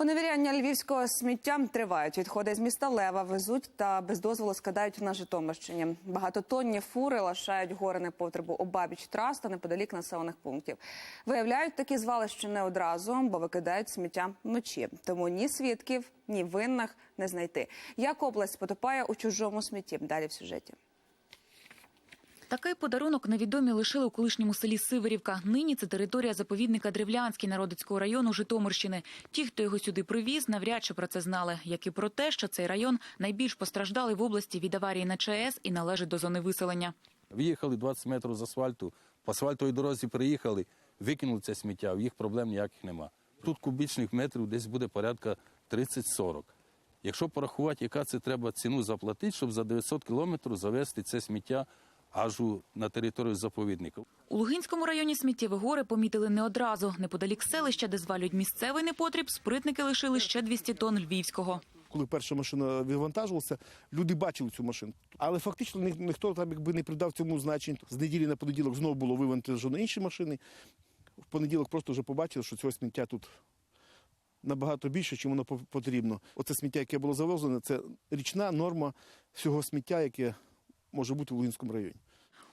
Поневіряння львівського сміття тривають. Відходи з міста Лева везуть та без дозволу скидають на Житомирщині. Багатотонні фури лишають гори непотребу обабіч трас та неподалік населених пунктів. Виявляють такі звалища не одразу, бо викидають сміття вночі. Тому ні свідків, ні винних не знайти. Як область потопає у чужому смітті? Далі в сюжеті. Такий подарунок невідомі лишили у колишньому селі Сиверівка. Нині це територія заповідника Древлянський Народицького району Житомирщини. Ті, хто його сюди привіз, навряд чи про це знали, як і про те, що цей район найбільш постраждалий в області від аварії на ЧАЕС і належить до зони виселення. Виїхали 20 метрів з асфальту, по асфальтовій дорозі приїхали, викинули це сміття, їх проблем ніяких нема. Тут кубічних метрів десь буде порядка 30-40. Якщо порахувати, яка це треба ціну заплатити, щоб за 900 кілометрів завести це сміття аж у- на територію заповідника. У Лугинському районі сміттєві гори помітили не одразу. Неподалік селища, де звалюють місцевий непотріб, спритники лишили ще 200 тонн львівського. Коли перша машина відвантажувалася, люди бачили цю машину. Але фактично ні- ніхто там якби не придав цьому значень. З неділі на понеділок знову було вивантажено інші машини. В понеділок просто вже побачили, що цього сміття тут набагато більше, чим воно потрібно. Оце сміття, яке було завезене, це річна норма всього сміття, яке може бути в Лугинському районі.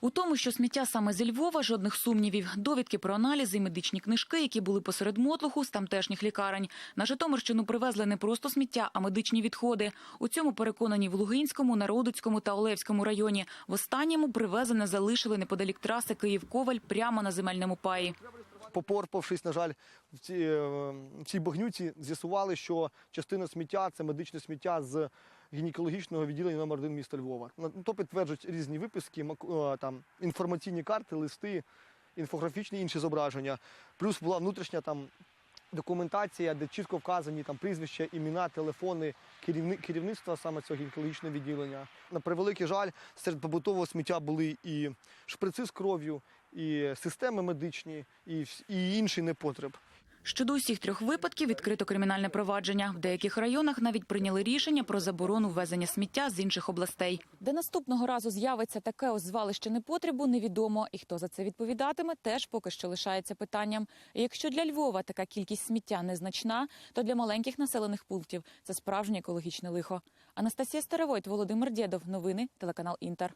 У тому, що сміття саме зі Львова, жодних сумнівів. Довідки про аналізи і медичні книжки, які були посеред мотлуху з тамтешніх лікарень. На Житомирщину привезли не просто сміття, а медичні відходи. У цьому переконані в Лугинському, Народицькому та Олевському районі. В останньому привезене залишили неподалік траси Київ-Коваль прямо на земельному паї. Попорпавшись, на жаль, в цій, е, в цій багнюці, з'ясували, що частина сміття це медичне сміття з гінекологічного відділення номер 1 міста Львова. То підтверджують різні виписки, е, там, інформаційні карти, листи, інфографічні інші зображення. Плюс була внутрішня там документація, де чітко вказані там прізвища, імена, телефони керівни, керівництва саме цього гінекологічного відділення. На превеликий жаль, серед побутового сміття були і шприци з кров'ю, і системи медичні, і, і інший непотреб. Щодо усіх трьох випадків відкрито кримінальне провадження. В деяких районах навіть прийняли рішення про заборону ввезення сміття з інших областей. Де наступного разу з'явиться таке ось звалище непотребу, невідомо. І хто за це відповідатиме, теж поки що лишається питанням. Якщо для Львова така кількість сміття незначна, то для маленьких населених пунктів це справжнє екологічне лихо. Анастасія Старовойт, Володимир Дєдов. Новини телеканал Інтер.